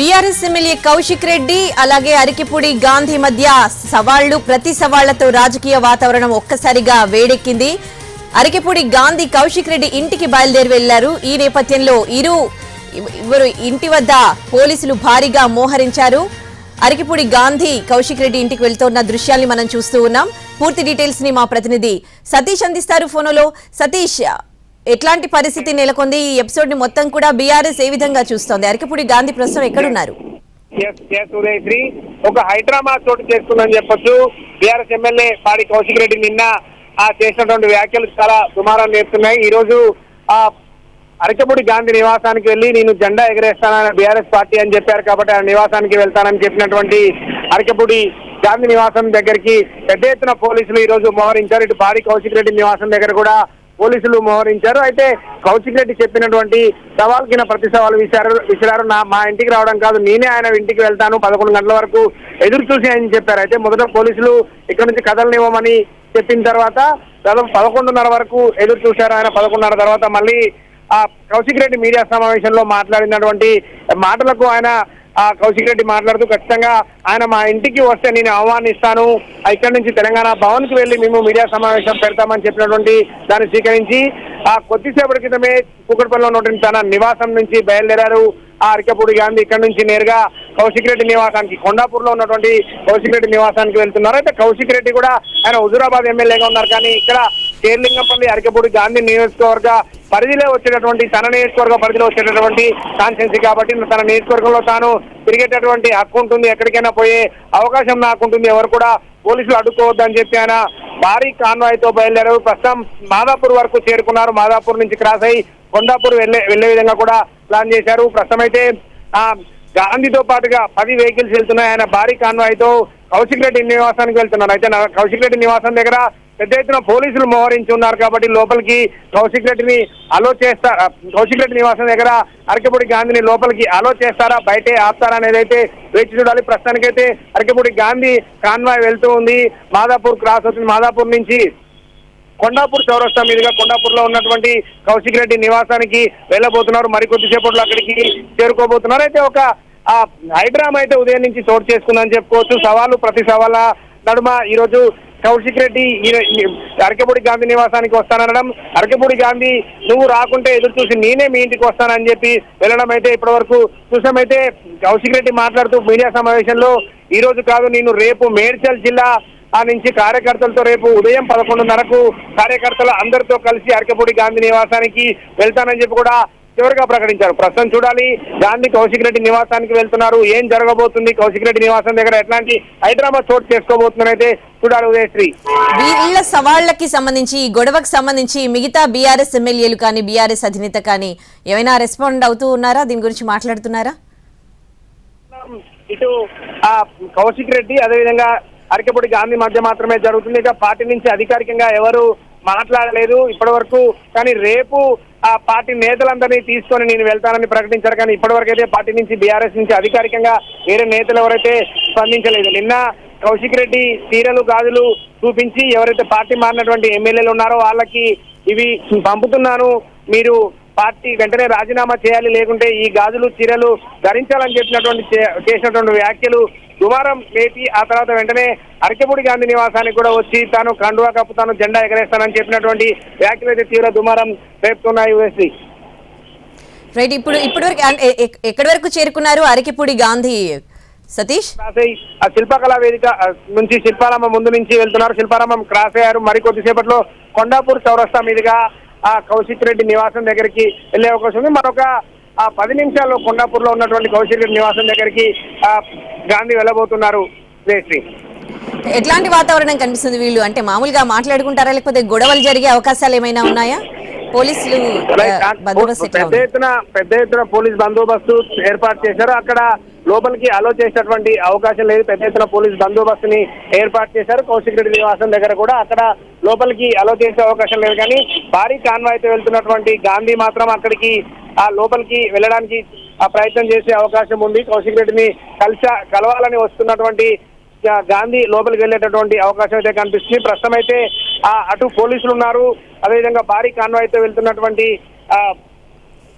BRS MLA Kaushik Reddy అలాగే అరికిపూడి గాంధీ మధ్య సవాళ్ళు ప్రతి సవాళ్ళతో రాజకీయ వాతావరణం ఒక్కసారిగా వేడెక్కింది. అరికిపూడి గాంధీ కౌశిక్ రెడ్డి ఇంటికి బయలుదేరి వెళ్ళారు. ఈ నేపథ్యంలో ఇరు ఇవరు ఇంటి వద్ద పోలీసులు భారీగా మోహరించారు. అరికిపూడి గాంధీ కౌశిక్ రెడ్డి ఇంటికి వెళ్తున్న దృశ్యాల్ని మనం చూస్తూ ఉన్నాం. పూర్తి డీటెయిల్స్ని మా ప్రతినిధి సతీష్ అందిస్తారు ఫోనులో. సతీష్ ఎట్లాంటి పరిస్థితి నెలకొంది? ఈ ఎపిసోడ్ని మొత్తం కూడా బీఆర్ఎస్ ఏ విధంగా చూస్తోంది? అరకపూడి గాంధీ ప్రస్తుతం ఎక్కడున్నారు? ఉదయశ్రీ. ఒక హైడ్రామా చోటు చేసుకుందని చెప్పొచ్చు. బీఆర్ఎస్ ఎమ్మెల్యే పాడి కౌశిక్ రెడ్డి నిన్న ఆ చేసినటువంటి వ్యాఖ్యలు చాలా సుమారం నేర్పుతున్నాయి ఈ రోజు ఆ అరకపూడి గాంధీ నివాసానికి వెళ్ళి నేను జెండా ఎగరేస్తానని బీఆర్ఎస్ పార్టీ అని చెప్పారు కాబట్టి ఆ నివాసానికి వెళ్తానని చెప్పినటువంటి అరకపూడి గాంధీ నివాసం దగ్గరికి పెద్ద ఎత్తున పోలీసులు ఈ రోజు మోహరించారు. ఇటు పాడి కౌశిక్ రెడ్డి నివాసం దగ్గర కూడా పోలీసులు మోహరించారు. అయితే కౌశిక్ రెడ్డి చెప్పినటువంటి సవాల్ కింద ప్రతి సవాల్ విసిరారు విసిరారు. నా మా ఇంటికి రావడం కాదు నేనే ఆయన ఇంటికి వెళ్తాను. పదకొండు గంటల వరకు ఎదురు చూసి ఆయన చెప్పారు. అయితే మొదట పోలీసులు ఇక్కడ నుంచి కథలనివ్వమని చెప్పిన తర్వాత దాదాపు పదకొండున్నర వరకు ఎదురు చూశారు ఆయన. పదకొండున్నర తర్వాత మళ్ళీ ఆ కౌశిక్ రెడ్డి మీడియా సమావేశంలో మాట్లాడినటువంటి మాటలకు ఆయన కౌశిక్ రెడ్డి మాట్లాడుతూ ఖచ్చితంగా ఆయన మా ఇంటికి వస్తే నేను ఆహ్వానిస్తాను. ఇక్కడ ఇక్కడి నుంచి తెలంగాణ భవన్కు వెళ్ళి మేము మీడియా సమావేశం పెడతామని చెప్పినటువంటి దాన్ని స్వీకరించి ఆ కొద్దిసేపటి క్రితమే కూకట్పల్లిలో ఉన్నటువంటి తన నివాసం నుంచి బయలుదేరారు. ఆ అరికపూడి గాంధీ ఇక్కడ నుంచి నేరుగా కౌశిక్ రెడ్డి నివాసానికి కొండాపూర్లో ఉన్నటువంటి కౌశిక్ రెడ్డి నివాసానికి వెళ్తున్నారు. అయితే కౌశిక్ రెడ్డి కూడా ఆయన హుజురాబాద్ ఎమ్మెల్యేగా ఉన్నారు. కానీ ఇక్కడ కేర్లింగంపల్లి అరికపూడి గాంధీ నియోజకవర్గ పరిధిలో వచ్చేటటువంటి తన నియోజకవర్గ పరిధిలో వచ్చేటటువంటి కాన్స్టెన్సీ కాబట్టి తన నియోజకవర్గంలో తాను తిరిగేటటువంటి హక్కు ఉంటుంది ఎక్కడికైనా పోయే అవకాశం నాకు ఉంటుంది ఎవరు కూడా పోలీసులు అడ్డుకోవద్దని చెప్పి ఆయన భారీ కాన్వాయ్తో బయలుదేరారు. ప్రస్తుతం మాదాపూర్ వరకు చేరుకున్నారు. మాదాపూర్ నుంచి క్రాస్ అయి కొండాపూర్ వెళ్ళే వెళ్ళే విధంగా కూడా ప్లాన్ చేశారు. ప్రస్తుతం అయితే ఆ గాంధీతో పాటుగా పది వెహికల్స్ వెళ్తున్నాయి. ఆయన భారీ కాన్వాయ్తో కౌశిక్ రెడ్డి నివాసానికి వెళ్తున్నారు. అయితే కౌశిక్ రెడ్డి నివాసం దగ్గర పెద్ద ఎత్తున పోలీసులు మోహరించి ఉన్నారు కాబట్టి లోపలికి కౌశిక్ రెడ్డిని అలో చేస్తారా కౌశిక్ రెడ్డి నివాసం దగ్గర అరకపూడి గాంధీని లోపలికి అలో చేస్తారా? బయటే ఆపుతారా అనేది అయితే వేచి చూడాలి. ప్రస్తుతానికైతే అరకపూడి గాంధీ కాన్వాయ్ వెళ్తూ ఉంది. మాదాపూర్ క్రాస్ అవుతుంది. మాదాపూర్ నుంచి కొండాపూర్ చౌరస్తా మీదుగా కొండాపూర్లో ఉన్నటువంటి కౌశిక్ రెడ్డి నివాసానికి వెళ్ళబోతున్నారు. మరికొద్దిసేపట్లో అక్కడికి చేరుకోబోతున్నారు. అయితే ఒక ఆ హైడ్రామ్ అయితే ఉదయం నుంచి చోటు చేసుకుందని చెప్పుకోవచ్చు. సవాలు ప్రతి సవాళ్ళ నడుమ ఈ రోజు కౌశిక్ రెడ్డి అరకపూడి గాంధీ నివాసానికి వస్తానడం అరకపూడి గాంధీ నువ్వు రాకుంటే ఎదురు చూసి నేనే మీ ఇంటికి వస్తానని చెప్పి వెళ్ళడం అయితే ఇప్పటి వరకు చూసామైతే కౌశిక్ రెడ్డి మాట్లాడుతూ మీడియా సమావేశంలో ఈ రోజు కాదు నేను రేపు మేడ్చల్ జిల్లా ఆ నుంచి కార్యకర్తలతో రేపు ఉదయం పదకొండున్నరకు కార్యకర్తలు అందరితో కలిసి అరకపూడి గాంధీ నివాసానికి వెళ్తానని చెప్పి కూడా చివరిగా ప్రకటించారు. ప్రస్తుతం చూడాలి. గాంధీ కౌశిక్ రెడ్డి నివాసానికి వెళ్తున్నారు. ఏం జరగబోతుంది? కౌశిక్ రెడ్డి నివాసం దగ్గర ఎట్లాంటి హైదరాబాద్ చోటు చేసుకోబోతున్నారు అయితే చూడాలి ఉదయశ్రీ. వీళ్ళ సవాళ్ళకి సంబంధించి ఈ గొడవకు సంబంధించి మిగతా బీఆర్ఎస్ ఎమ్మెల్యేలు కానీ బీఆర్ఎస్ అధినేత కానీ ఏమైనా రెస్పాండ్ అవుతూ ఉన్నారా? దీని గురించి మాట్లాడుతున్నారా? ఇటు కౌశిక్ రెడ్డి అదేవిధంగా అరకపూడి గాంధీ మధ్య మాత్రమే జరుగుతుంది. ఇక పార్టీ నుంచి అధికారికంగా ఎవరు మాట్లాడలేదు ఇప్పటి వరకు కానీ రేపు ఆ పార్టీ నేతలందరినీ తీసుకొని నేను వెళ్తానని ప్రకటించారు. కానీ ఇప్పటివరకు అయితే పార్టీ నుంచి బీఆర్ఎస్ నుంచి అధికారికంగా వేరే నేతలు ఎవరైతే స్పందించలేదు. నిన్న కౌశిక్ రెడ్డి చీరలు గాజులు చూపించి ఎవరైతే పార్టీ మారినటువంటి ఎమ్మెల్యేలు ఉన్నారో వాళ్ళకి ఇవి పంపుతున్నాను. మీరు పార్టీ వెంటనే రాజీనామా చేయాలి. లేకుంటే ఈ గాజులు చీరలు ధరించాలని చెప్పినటువంటి చే- చేసినటువంటి వ్యాఖ్యలు దుమారం లేపి ఆ తర్వాత వెంటనే అరకెపూడి గాంధీ నివాసానికి కూడా వచ్చి తాను కండువా కప్పుతాను జెండా ఎగరేస్తానని చెప్పినటువంటి వ్యాఖ్యలు అయితే తీవ్ర దుమారం రేపుతున్నాయి యుఎస్సి. రైట్ ఇప్పుడు ఇప్పటి వరకు ఎక్కడి వరకు చేరుకున్నారు అరకిపూడి గాంధీ సతీష్? శిల్పకళా వేదిక నుంచి శిల్పారామం ముందు నుంచి వెళ్తున్నారు. శిల్పారామం క్రాస్ అయ్యారు. మరి కొద్దిసేపట్లో కొండాపూర్ చౌరస్తా మీదుగా ఆ కౌశిక్ రెడ్డి నివాసం దగ్గరికి వెళ్ళే అవకాశం ఉంది. మరొక ఆ పది నిమిషాల్లో కొండాపూర్లో ఉన్నటువంటి కౌశిక్ రెడ్డి నివాసం దగ్గరికి గాంధీ వెళ్ళబోతున్నారు. జయశ్రీ ఎట్లాంటి వాతావరణం కనిపిస్తుంది వీళ్ళు? అంటే మామూలుగా మాట్లాడుకుంటారా? లేకపోతే గొడవలు జరిగే అవకాశాలు ఏమైనా ఉన్నాయా? పోలీసులు పెద్ద? ఎత్తున పెద్ద ఎత్తున పోలీస్ బందోబస్తు ఏర్పాటు చేశారు. అక్కడ లోపలికి అలో చేసేటువంటి అవకాశం లేదు. పెద్ద ఎత్తున పోలీస్ బందోబస్తుని ఏర్పాటు చేశారు. కౌశిక్ రెడ్డి నివాసం దగ్గర కూడా అక్కడ లోపలికి అలో చేసే అవకాశం లేదు. కానీ భారీ కాన్వాయ్తో వెళ్తున్నటువంటి గాంధీ మాత్రం అక్కడికి ఆ లోపలికి వెళ్ళడానికి ప్రయత్నం చేసే అవకాశం ఉంది. కౌశిక్ రెడ్డిని కలిస కలవాలని వస్తున్నటువంటి గాంధీ లోపలికి వెళ్ళేటటువంటి అవకాశం అయితే కనిపిస్తుంది. ప్రస్తుతం అయితే ఆ, అటు పోలీసులు ఉన్నారు. అదేవిధంగా భారీ కాన్వాయ్తో వెళ్తున్నటువంటి ఆ,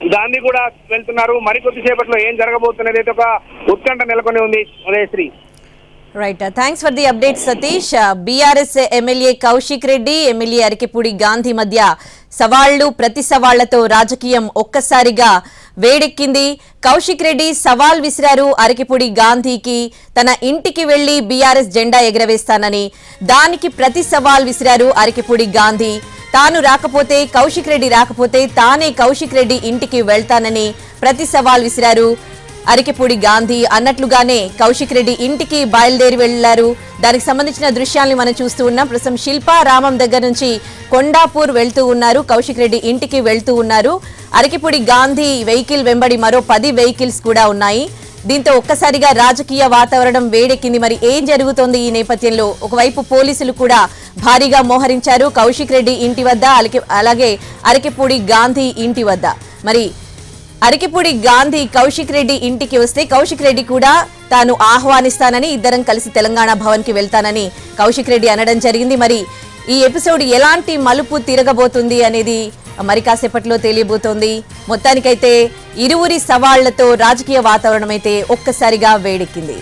గాంధీ కూడా వెళ్తున్నారు. మరికొద్ది సేపట్లో ఏం జరగబోతున్నది అయితే ఒక ఉత్కంఠ నెలకొని ఉంది. Udayasri. Right thanks for the update Satish BRS MLA Kaushik Reddy MLA Arikepudi Gandhi మధ్య సవాళ్ళు ప్రతి సవాళ్ళతో రాజకీయం ఒక్కసారిగా వేడెక్కింది. కౌశిక్ రెడ్డి సవాల్ విసిరారు. అరకిపూడి గాంధీకి తన ఇంటికి వెళ్ళి బీఆర్ఎస్ జెండా ఎగరవేస్తానని దానికి ప్రతి సవాల్ విసిరారు అరకిపూడి గాంధీ. తాను రాకపోతే కౌశిక్ రెడ్డి రాకపోతే తానే కౌశిక్ రెడ్డి ఇంటికి వెళ్తానని ప్రతి సవాల్ విసిరారు. అరికెపూడి గాంధీ అన్నట్లుగానే కౌశిక్ రెడ్డి ఇంటికి బయలుదేరి వెళ్ళారు దానికి సంబంధించిన దృశ్యాల్ని మనం చూస్తూ ఉన్నాం. ప్రస్తుతం శిల్పా రామం దగ్గర నుంచి కొండాపూర్ వెళ్తూ ఉన్నారు. కౌశిక్ రెడ్డి ఇంటికి వెళ్తూ ఉన్నారు. అరికెపూడి గాంధీ వెహికల్ వెంబడి మరో పది వెహికల్స్ కూడా ఉన్నాయి. దీంతో ఒక్కసారిగా రాజకీయ వాతావరణం వేడెక్కింది. మరి ఏం జరుగుతోంది ఈ నేపథ్యంలో? ఒకవైపు పోలీసులు కూడా భారీగా మోహరించారు కౌశిక్ రెడ్డి ఇంటి వద్ద అలాగే అరకిపూడి గాంధీ ఇంటి వద్ద. మరి అరికిపూడి గాంధీ కౌశిక్ రెడ్డి ఇంటికి వస్తే కౌశిక్ రెడ్డి కూడా తాను ఆహ్వానిస్తానని ఇద్దరం కలిసి తెలంగాణ భవన్కి వెళ్తానని కౌశిక్ రెడ్డి అనడం జరిగింది. మరి ఈ ఎపిసోడ్ ఎలాంటి మలుపు తిరగబోతుంది అనేది మరి కాసేపట్లో తెలియబోతోంది. మొత్తానికైతే ఇరువురి సవాళ్ళతో రాజకీయ వాతావరణం అయితే ఒక్కసారిగా వేడెక్కింది.